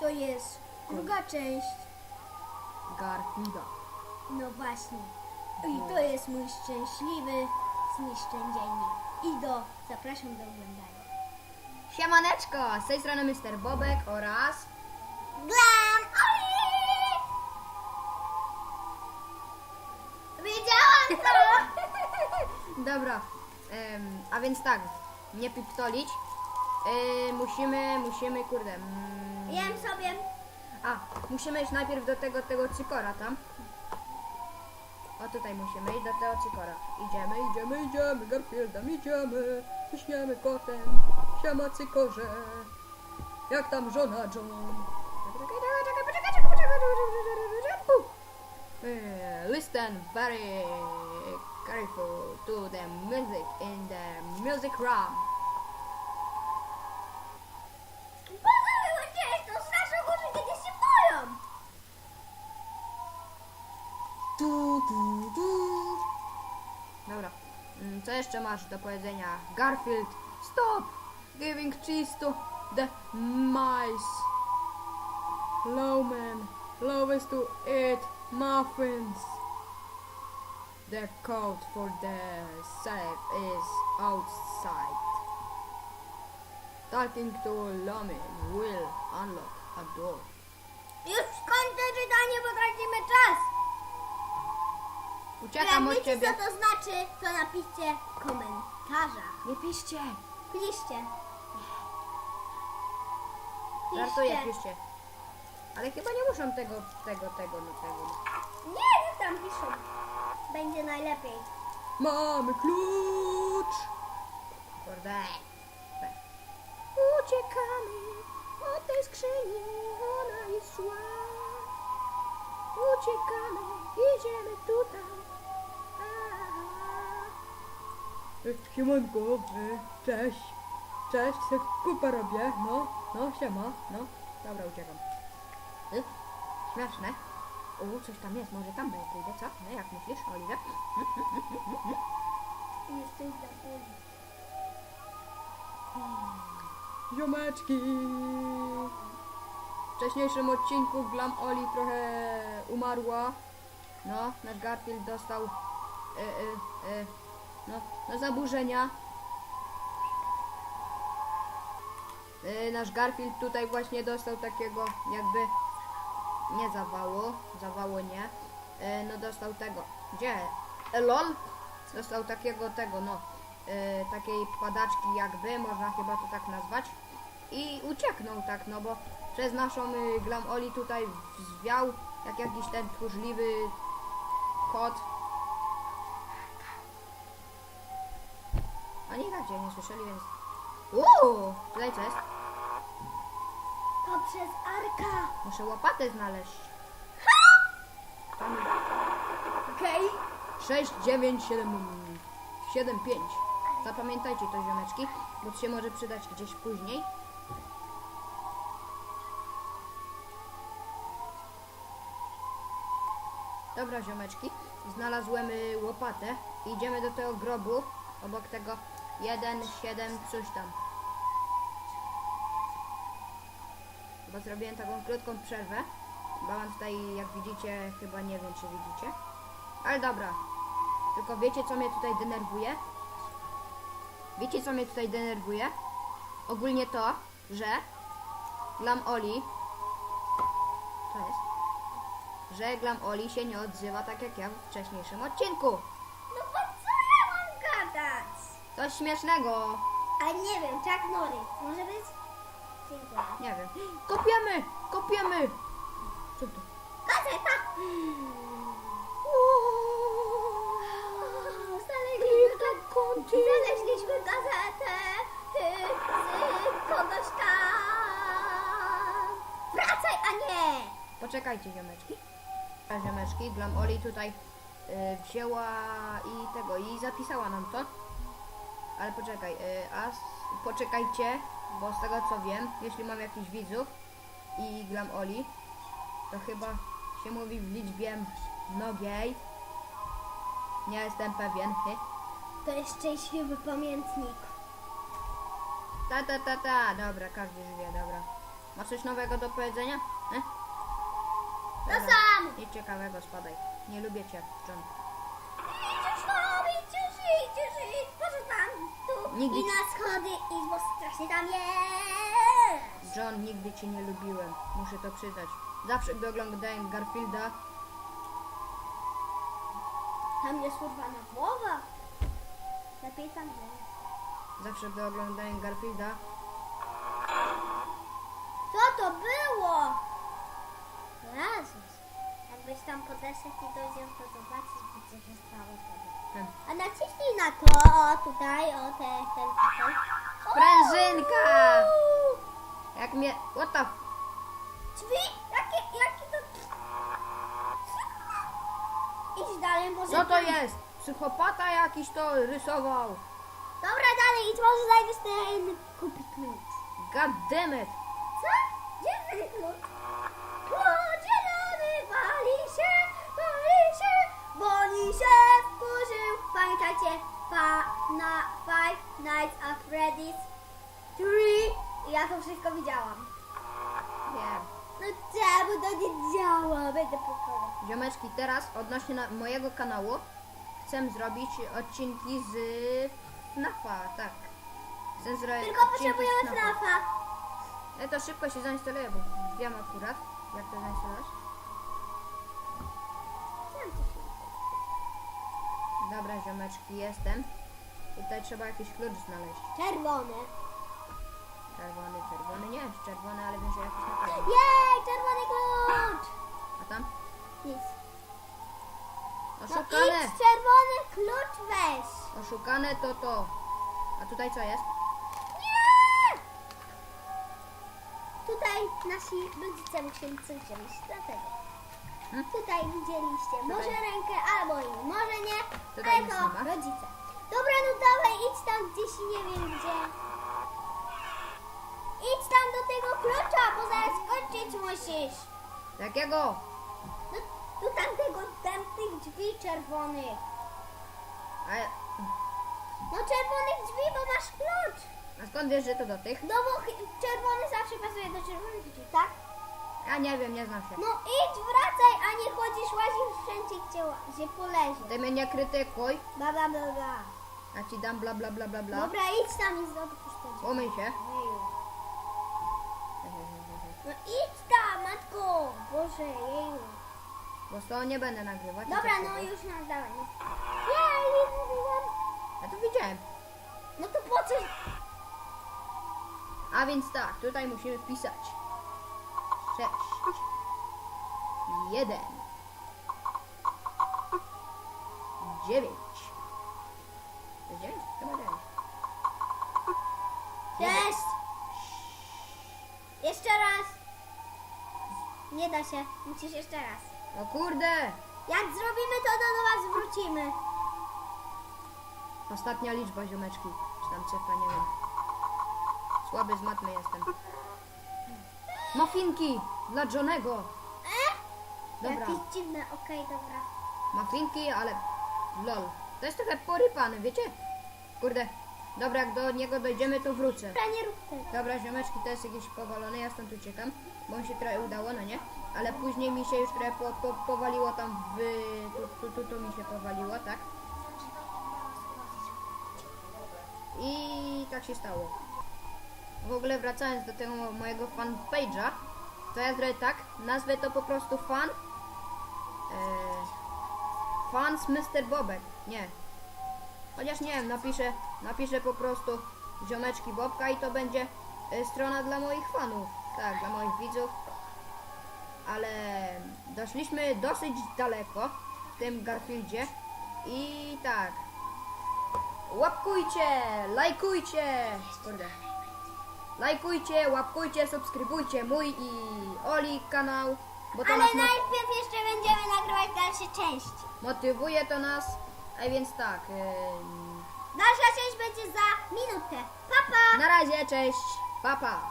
to jest druga część. Garfielda. No właśnie. I to jest mój szczęśliwy zniszczeń dziennik. Ido, zapraszam do oglądania. Siemaneczko, z tej strony Mr. Bobek oraz... Glam! Wiedziałam to! Dobra, em, a więc tak, nie piptolić. Yy, musimy, musimy, kurde... Mm, Jem sobie. A, musimy iść najpierw do tego, tego cykora tam. O, tutaj musimy iść do tego cykora. Idziemy, idziemy, idziemy, Garfieldem idziemy. Ciśniemy kotem. Siema cykorze. Jak tam żona John? Eh, Listen very careful to the music in the music room. Tu, tu, tu. Dobra. Mm, Co jeszcze masz do powiedzenia? Garfield, stop! Giving cheese to the mice. Lowman, love is to eat muffins. The code for the safe is outside. Talking to Lomin will unlock a door. Już skończę czytanie, bo tracimy czas. Uciekam od wiecie, ciebie. co to znaczy, to napiszcie w komentarzach. Nie piszcie. Piszcie. Żartuję, piszcie. Ale chyba nie muszą tego, tego, tego, no tego. Nie, niech tam piszą. Będzie najlepiej. Mamy klucz! Kurde. Uciekamy od tej skrzyni, ona jest zła. Uciekamy, idziemy tutaj. Siemanko, cześć. Cześć, se kupę robię, no, no, siema, no. Dobra, uciekam. Y, Śmieszne. O, coś tam jest, może tam pójdę, co? No, jak myślisz, Oliver? Jesteś za późno. Ziomeczki! W wcześniejszym odcinku Glam Oli trochę umarła. No, nasz Garfield dostał e, e, e, no, no zaburzenia. E, nasz Garfield tutaj właśnie dostał takiego jakby nie zawału, zawało nie. E, no dostał tego. Gdzie? E, lol? Dostał takiego tego, no. E, takiej padaczki jakby, można chyba to tak nazwać. I ucieknął tak, no bo przez naszą y, Glam Oli tutaj zwiał jak jakiś ten tchórzliwy kot. Oni i tak cię nie słyszeli, więc... Uuu! Tutaj co jest? To przez Arka. Muszę łopatę znaleźć. Tam Okej. 6, 9, 7, 7, 5. Zapamiętajcie to ziomeczki, bo to się może przydać gdzieś później. Dobra ziomeczki, znalazłem y, łopatę. Idziemy do tego grobu, obok tego 1, 7, coś tam. Bo zrobiłem taką krótką przerwę. Bo mam tutaj, jak widzicie, chyba nie wiem czy widzicie. Ale dobra. Tylko wiecie co mnie tutaj denerwuje? Wiecie co mnie tutaj denerwuje? Ogólnie to, że Glam Oli Co jest? Że Glam Oli się nie odzywa tak jak ja w wcześniejszym odcinku. No po co ja mam gadać? Coś śmiesznego. A nie wiem, Chuck Norris. Może być? Dziękuję. Nie wiem. Kopiemy! Kopiemy! Co to? Gazeta! Znaleźliśmy, znaleźliśmy gazetę y, z kogoś tam. Wracaj, a nie! Poczekajcie ziomeczki. A ziomeczki, Glam Oli tutaj y, wzięła i tego, i zapisała nam to. Ale poczekaj, y, a poczekajcie, bo z tego co wiem, jeśli mam jakichś widzów i Glam Oli, to chyba się mówi w liczbie mnogiej. Nie jestem pewien. To jest szczęśliwy pamiętnik. Ta, ta, ta, ta. Dobra, każdy już wie, dobra. Masz coś nowego do powiedzenia? E? To samo. Nic ciekawego, spadaj. Nie lubię cię, John. Może tam, tu Nigdy i ci- na schody idź, bo strasznie tam jest. John, nigdy cię nie lubiłem. Muszę to przyznać. Zawsze gdy oglądałem Garfielda, Tam jest urwana głowa. Lepiej tam nie. zawsze gdy oglądałem Garfielda, Co to było? Jezus. Jakbyś tam podeszedł i dojdziesz, to zobaczysz, by co się stało wtedy. ten, A naciśnij na to, o tutaj, o te, ten. O! Sprężynka! jak mnie... What the... Drzwi? Jakie, jakie to... Idź dalej, może... Co to tam- jest? Psychopata jakiś to rysował. Dobra, dalej, idź, może znajdziesz ten kupi klucz. God damn it. Co? Gdzie jest ten klucz? Na Five Nights at Freddy's 3. Ja to wszystko widziałam. Wiem. No czemu to nie działa? Będę pokonał. Ziomeczki, teraz odnośnie na mojego kanału chcę zrobić odcinki z FNAFa, tak. Chcę zrobić Tylko odcinki z potrzebujemy FNAFa. trafa. Ja to szybko się zainstaluje, bo wiem akurat, jak to zainstalować. Dobra, ziomeczki, jestem. Tutaj trzeba jakiś klucz znaleźć. Czerwony. Czerwony, czerwony, nie, czerwony, ale wiem, że jakiś na pewno. Jej, czerwony klucz. A tam? Nic. No Oszukane! idź, czerwony klucz weź. Oszukane to to. A tutaj co jest? Nie! Tutaj nasi rodzice musieli coś wziąć, dlatego. Hmm? Tutaj widzieliście, może Tutaj. rękę albo nie, może nie, Tutaj ale nic to ma. rodzice. Dobra, no dawaj, idź tam gdzieś i nie wiem gdzie. Idź tam do tego klucza, bo zaraz skończyć musisz. Jakiego? No, tu tam tego, tam tych drzwi czerwonych. A, No czerwonych drzwi, bo masz klucz. a skąd wiesz, że to do tych? No bo czerwony zawsze pasuje do czerwonych drzwi, tak? Ja nie wiem, nie znam się. No idź, wracaj, a nie chodzisz, łazisz wszędzie, gdzie, ła- gdzie polezie. Ty mnie nie krytykuj. Bla, bla, bla, bla. Ja ci dam bla bla bla bla bla. Dobra, idź tam i te drzwi. Umyj się. No idź tam, matko. Boże, jeju. Bo z nie będę nagrywać. Dobra, i no tak już. No. Jej, nie mówiłam. Ja to widziałem. No to po co? A więc tak, tutaj musimy wpisać. 6 1 9 9? Chyba 9. Cześć. Jeszcze raz. Nie da się, musisz jeszcze raz. O kurde! Jak zrobimy to, to do was wrócimy. Ostatnia liczba ziomeczki. Czy tam cyfra, nie wiem. Słaby z matmy jestem. Mafinki! Dla Johnego! E? Dobra. Jakieś dziwne, okej, dobra. Mafinki, ale lol. To jest trochę porypane, wiecie? Kurde. Dobra, jak do niego dojdziemy, to wrócę. Dobra, nie rób tego. Dobra, ziomeczki, to jest jakiś powalony, ja stąd uciekam, bo mi się trochę udało, no nie? Ale później mi się już trochę po, po, powaliło tam w... Tu, tu, tu, tu mi się powaliło, tak? I tak się stało. W ogóle wracając do tego mo- mojego fanpage'a, to ja zrobię tak, nazwę to po prostu fan... E, fans Mr. Bobek, nie. Chociaż nie wiem, napiszę, napiszę po prostu ziomeczki Bobka i to będzie e, strona dla moich fanów, tak, dla moich widzów. Ale doszliśmy dosyć daleko w tym Garfieldzie i tak. Łapkujcie, lajkujcie, kurde. Lajkujcie, łapkujcie, subskrybujcie mój i Oli kanał, bo to Ale nas mo- najpierw jeszcze będziemy nagrywać dalsze części. motywuje to nas. A więc tak. ym, Dalsza część będzie za minutkę. Pa, pa! na razie, cześć, papa. Pa.